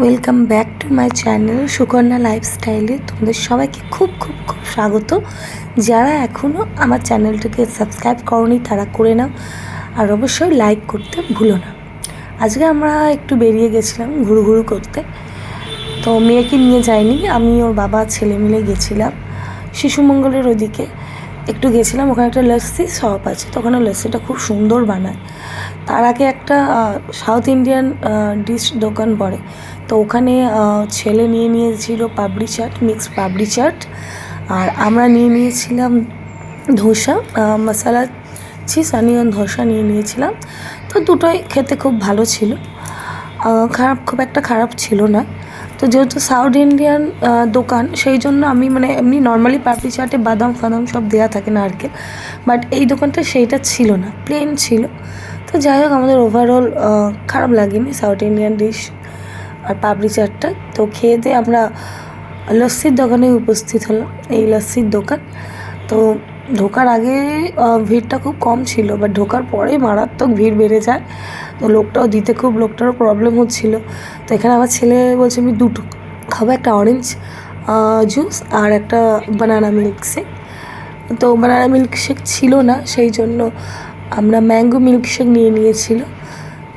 Welcome back to my channel Sukanya লাইফস্টাইলে তোমাদের সবাইকে খুব খুব খুব স্বাগত। যারা এখনও আমার চ্যানেলটাকে সাবস্ক্রাইব করনি, তারা করে নাও। আর অবশ্যই লাইক করতে ভুলো না। আজকে আমরা একটু বেরিয়ে গেছিলাম ঘুরু ঘুরু করতে। তো মেয়েকে নিয়ে যাইনি, আমি ওর বাবা ছেলে মিলে গেছিলাম শিশুমঙ্গলের ওদিকে। একটু গেছিলাম ওখানে একটা লস্যি শপ আছে, তো ওখানে লস্যিটা খুব সুন্দর বানায়। তার আগে একটা সাউথ ইন্ডিয়ান ডিশ দোকান পড়ে, তো ওখানে ছেলে নিয়ে নিয়েছিল পাবড়ি চাট মিক্সড পাবড়ি চাট, আর আমরা নিয়ে নিয়েছিলাম ধোসা মশলা চিজ অনিয়ন ধোসা নিয়ে নিয়েছিলাম, তো দুটোই খেতে খুব ভালো ছিল। খারাপ, খুব একটা খারাপ ছিল না। তো যেহেতু সাউথ ইন্ডিয়ান দোকান, সেই জন্য আমি মানে এমনি নর্মালি পাপড়ি চাটে, বাদাম ফাদাম সব দেওয়া থাকে না নারকেল। বাট এই দোকানটা সেইটা ছিল না প্লেন ছিল। তো যাই হোক, আমাদের ওভারঅল খারাপ লাগেনি সাউথ ইন্ডিয়ান ডিশ আর পাপড়ি চাটটা। তো খেয়ে দিয়ে আমরা লস্যির দোকানে উপস্থিত হলাম, এই লস্যির দোকান। তো ঢোকার আগে ভিড়টা খুব কম ছিল বাট ঢোকার পরে মারাত্মক ভিড় বেড়ে যায়। তো লোকটাও দিতে খুব, লোকটারও প্রবলেম হচ্ছিল। তো এখানে আমার ছেলে বলছে, আমি দুটো খাব, একটা অরেঞ্জ জুস আর একটা বানানা মিল্ক শেক তো বানানা মিল্ক শেক ছিল না, সেই জন্য আমরা ম্যাঙ্গো মিল্ক শেক নিয়ে নিয়েছিল।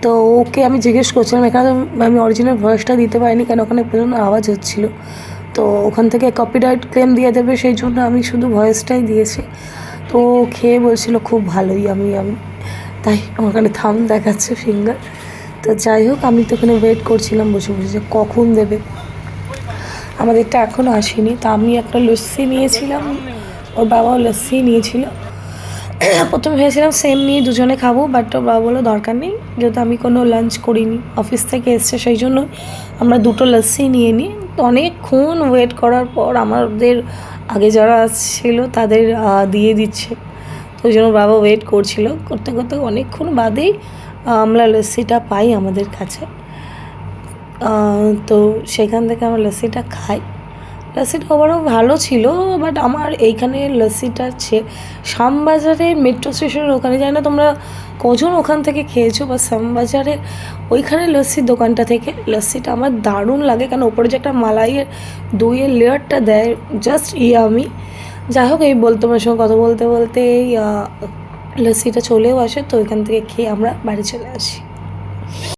তো ওকে আমি জিজ্ঞেস করছিলাম, এখানে আমি অরিজিনাল ভয়েসটা দিতে পারিনি, কেন? ওখানে প্রচণ্ড আওয়াজ হচ্ছিল। তো ওখান থেকে কপিরাইট ক্লেম দিয়ে দেবে, সেই জন্য আমি শুধু ভয়েসটাই দিয়েছি। তো খেয়ে বলছিল, খুব ভালোই, আমি আমি। তাই আমার থাম দেখাচ্ছে ফিঙ্গার তো যাই হোক, আমি তো ওখানে ওয়েট করছিলাম, বসে বসে যে কখন দেবে। আমাদেরটা এখনও আসেনি, তা আমি একটা লস্যি নিয়েছিলাম, ওর বাবাও লস্যি নিয়েছিল। প্রথমে ভেবেছিলাম সেম নিয়ে দুজনে খাব বাট ওর বাবা বলল, দরকার নেই, যেহেতু আমি কোনো লাঞ্চ করিনি অফিস থেকে এসছে, সেই জন্য আমরা দুটো লস্যি নিয়ে নিই। অনেকক্ষণ ওয়েট করার পর আমাদের আগে যারা ছিল তাদের দিয়ে দিচ্ছে। তো ওই জন্য বাবা ওয়েট করছিল। করতে করতে অনেকক্ষণ বাদেই আমরা লস্যিটা পাই আমাদের কাছে। তো সেখান থেকে আমরা লস্যিটা খাই। লস্যিটা ওভারও ভালো ছিল বাট আমার এইখানে লস্যিটা হচ্ছে শ্যামবাজারে মেট্রো স্টেশনের ওখানে জানি না তোমরা কজন ওখান থেকে খেয়েছো বা শ্যামবাজারে ওইখানে লস্যির দোকানটা থেকে। লস্যিটা আমার দারুণ লাগে, কারণ ওপরে যে একটা মালাইয়ের দইয়ের লেয়ারটা দেয় জাস্ট ইয়ামি যাই হোক, এই বলতে তোমার সঙ্গে কথা বলতে বলতে এই লস্যিটা চলেও আসে, তো ওইখান থেকে খেয়ে আমরা বাড়ি চলে আসি।